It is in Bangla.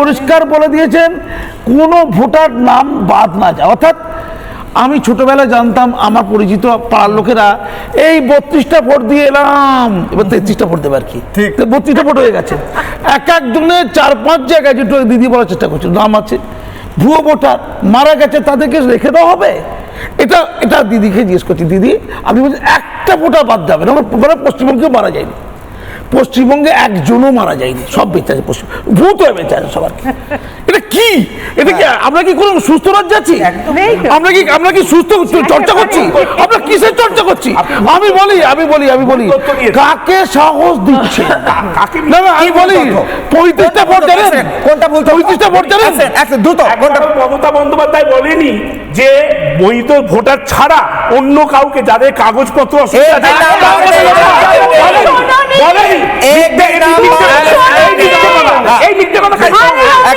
পরিষ্কার বলে দিয়েছেন কোনো ভোটার নাম বাদ না যায়। অর্থাৎ আমি ছোটবেলায় জানতাম আমার পরিচিত পাড়ার লোকেরা এই বত্রিশটা ভোট দিয়ে এলাম। এবার তেত্রিশটা ভোট দেবে আর কি। বত্রিশটা ভোট হয়ে গেছে। এক একজনের চার পাঁচ জায়গায় যেটু দিদি বলার চেষ্টা করছে নাম আছে। ভুয়ো ভোটার মারা গেছে তাদেরকে রেখে দেওয়া হবে? এটা এটা দিদিকে জিজ্ঞেস করছি দিদি আপনি বলছেন একটা ভোটার বাদ যাবে না মানে পশ্চিমবঙ্গেও মারা যায়নি। পশ্চিমবঙ্গে একজনও মারা যায়নি। সব বেঁচে আছে পশ্চিম ভূত হয়ে বেঁচে আছে সবার। এটা কি? এটা কি? আমরা কি কোনো সুস্থ রাজ্যে আছি? আমরা কি আমরা কি সুস্থ চর্চা করছি? আমরা কিসের চর্চা করছি? আমি বলি আমি বলি আমি বলি। কাকে সাহস দিচ্ছে? না না আমি বলি পঁয়ত্রিশটা ভোট জানেন কোনটা তথ্য? পঁয়ত্রিশটা ভোট জানেন সেকেন্ড, এক সেকেন্ড, দ্রুত মমতা বন্দ্যোপাধ্যায় বলেনি যে বৈধ ভোটার ছাড়া অন্য কাউকে যাদের কাগজপত্র আছে, এই নাম বলেনি। বলেনি। এই মিথ্যে- এই নাম মিথ্যে বলেনি। কথা। এই মিথ্যে কথা। এই মিথ্যে কথা খাই। এক